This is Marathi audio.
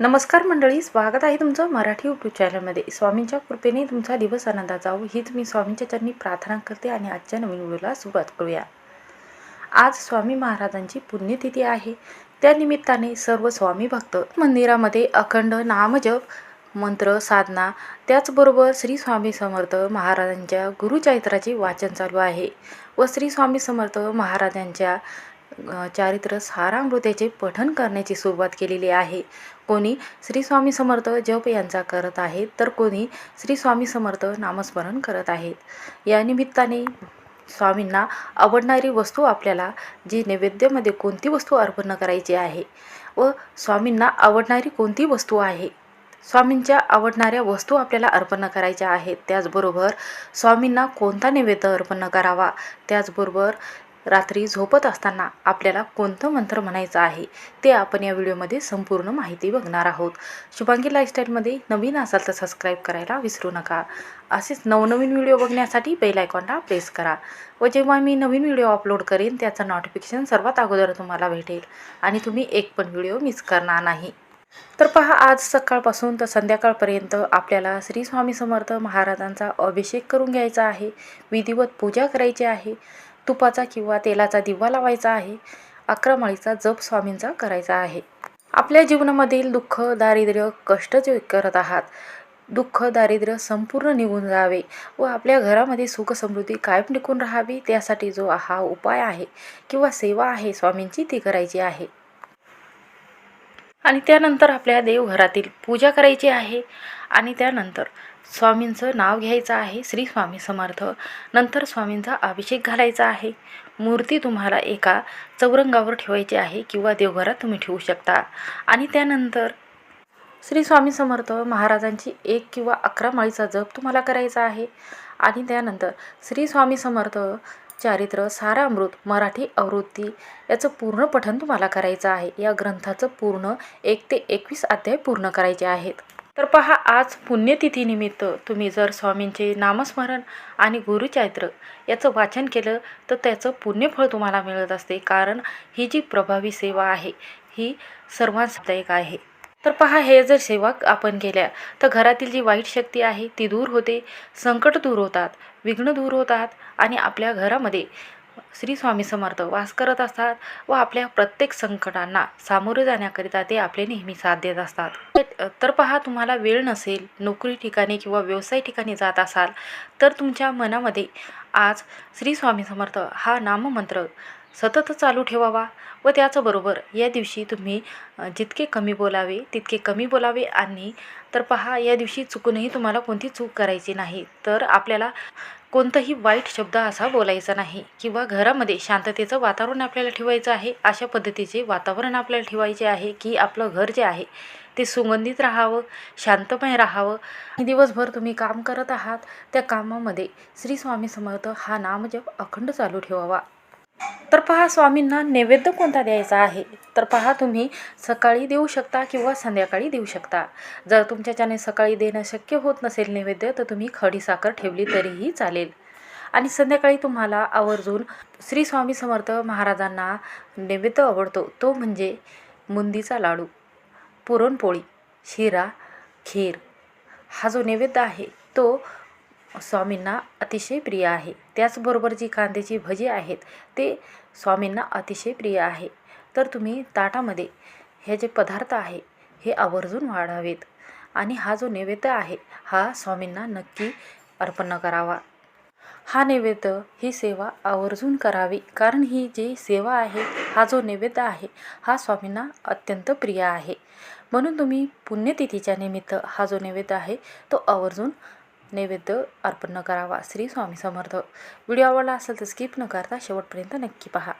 नमस्कार मंडळी स्वागत आहे तुमचं मराठी यूट्यूब चॅनलमध्ये स्वामींच्या कृपेने तुमचा दिवस आनंदात जावो. हीच मी स्वामींच्या चरणी प्रार्थना करते आणि आजच्या नवीन व्हिडिओला सुरुवात करूया. आज स्वामी महाराजांची पुण्यतिथी आहे. त्या निमित्ताने सर्व स्वामी भक्त मंदिरामध्ये अखंड नामजप मंत्र साधना त्याचबरोबर श्री स्वामी समर्थ महाराजांच्या गुरुचरित्राचे वाचन चालू आहे व श्री स्वामी समर्थ महाराजांच्या चारित्र सारामृताचे पठण करण्याची सुरुवात केलेली आहे. कोणी श्री स्वामी समर्थ जप यांचा करत आहेत तर कोणी श्री स्वामी समर्थ नामस्मरण करत आहेत या निमित्ताने स्वामींना आवडणारी वस्तू आपल्याला जी नैवेद्यामध्ये कोणती वस्तू अर्पण करायची आहे व स्वामींना आवडणारी कोणती वस्तू आहे? स्वामींच्या आवडणाऱ्या वस्तू आपल्याला अर्पण करायच्या आहेत. त्याचबरोबर स्वामींना कोणता नैवेद्य अर्पण करावा? त्याचबरोबर रात्री झोपत असताना आपल्याला कोणतं मंत्र म्हणायचं आहे ते आपण या व्हिडिओमध्ये संपूर्ण माहिती बघणार आहोत. शुभांगी लाईफस्टाईलमध्ये नवीन असाल तर सबस्क्राईब करायला विसरू नका. असेच नवनवीन व्हिडिओ बघण्यासाठी बेल आयकॉनला प्रेस करा. व जेव्हा मी नवीन व्हिडिओ अपलोड करेन त्याचं नोटिफिकेशन सर्वात अगोदर तुम्हाला भेटेल आणि तुम्ही एक पण व्हिडिओ मिस करणार नाही. तर पहा आज सकाळपासून तर संध्याकाळपर्यंत आपल्याला श्री स्वामी समर्थ महाराजांचा अभिषेक करून घ्यायचा आहे. विधिवत पूजा करायची आहे. तुपाचा किंवा तेलाचा दिवा लावायचा आहे. अकरा माळीचा जप स्वामींचा करायचा आहे. आपल्या जीवनामधील दुःख दारिद्र्य कष्ट जे करत आहात दुःख दारिद्र्य संपूर्ण निघून जावे व आपल्या घरामध्ये सुख समृद्धी कायम टिकून राहावी त्यासाठी जो हा उपाय आहे किंवा सेवा आहे स्वामींची ती करायची आहे. आणि त्यानंतर आपल्या देवघरातील पूजा करायची आहे. आणि त्यानंतर स्वामींचं नाव घ्यायचं आहे श्री स्वामी समर्थ. नंतर स्वामींचा अभिषेक घालायचा आहे. मूर्ती तुम्हाला एका चौरंगावर ठेवायची आहे किंवा देवघरात तुम्ही ठेवू शकता. आणि त्यानंतर श्री स्वामी समर्थ महाराजांची एक किंवा अकरा माळीचा जप तुम्हाला करायचा आहे. आणि त्यानंतर श्री स्वामी समर्थ चारित्र सारामृत मराठी आवृत्ती याचं पूर्ण पठण तुम्हाला करायचं आहे. या ग्रंथाचं पूर्ण एक ते एकवीस अध्याय पूर्ण करायचे आहेत. तर पहा आज पुण्यतिथीनिमित्त तुम्ही जर स्वामींचे नामस्मरण आणि गुरुचरित्र याचं वाचन केलं तर त्याचं पुण्यफळ तुम्हाला मिळत असते. कारण ही जी प्रभावी सेवा आहे ही सर्वांसादायक आहे. तर पहा हे जर सेवा आपण केल्या तर घरातील जी वाईट शक्ती आहे ती दूर होते संकट दूर होतात विघ्न दूर होतात आणि आपल्या घरामध्ये श्री स्वामी समर्थ वास करत असतात व आपल्या प्रत्येक संकटांना सामोरे जाण्याकरिता ते आपले नेहमी साथ देत असतात. तर पहा तुम्हाला वेळ नसेल नोकरी ठिकाणी किंवा व्यवसाय ठिकाणी जात असाल तर तुमच्या मनामध्ये आज श्री स्वामी समर्थ हा नाममंत्र सतत चालू ठेवावा व त्याचबरोबर या दिवशी तुम्ही जितके कमी बोलावे तितके कमी बोलावे आणि तर पहा या दिवशी चुकूनही तुम्हाला कोणती चूक करायची नाही. तर आपल्याला कोणताही वाईट शब्द असा बोलायचा नाही किंवा घरामध्ये शांततेचं वातावरण आपल्याला ठेवायचं आहे अशा पद्धतीचे वातावरण आपल्याला ठेवायचे आहे की आपलं घर जे आहे ते सुगंधित राहावं शांतमय राहावं. दिवसभर तुम्ही काम करत आहात त्या कामामध्ये श्री स्वामी समर्थ हा नामजप अखंड चालू ठेवावा. तर पहा स्वामींना नैवेद्य कोणता द्यायचा आहे? तर पहा तुम्ही सकाळी देऊ शकता किंवा संध्याकाळी देऊ शकता. जर तुमच्याच्याने सकाळी देणं शक्य होत नसेल नैवेद्य तर तुम्ही खडी साखर ठेवली तरीही चालेल. आणि संध्याकाळी तुम्हाला आवर्जून श्री स्वामी समर्थ महाराजांना नैवेद्य आवडतो. तो म्हणजे बुंदीचा लाडू पुरणपोळी शिरा खीर. हा जो नैवेद्य आहे तो स्वामींना अतिशय प्रिय आहे. त्याचबरोबर जी कांद्याची भजी आहेत ते स्वामींना अतिशय प्रिय आहे. तर तुम्ही ताटामध्ये हे जे पदार्थ आहे हे आवर्जून वाढावेत. आणि हा जो नैवेद्य आहे हा स्वामींना नक्की अर्पण करावा. हा नैवेद्य ही सेवा आवर्जून करावी. कारण ही जी सेवा आहे हा जो नैवेद्य आहे हा स्वामींना अत्यंत प्रिय आहे. म्हणून तुम्ही पुण्यतिथीच्या निमित्त हा जो नैवेद्य आहे तो आवर्जून नैवेद्य अर्पण करावा श्री स्वामी समर्थ. व्हिडिओ आवडला असेल तर स्किप न करता शेवटपर्यंत नक्की पहा.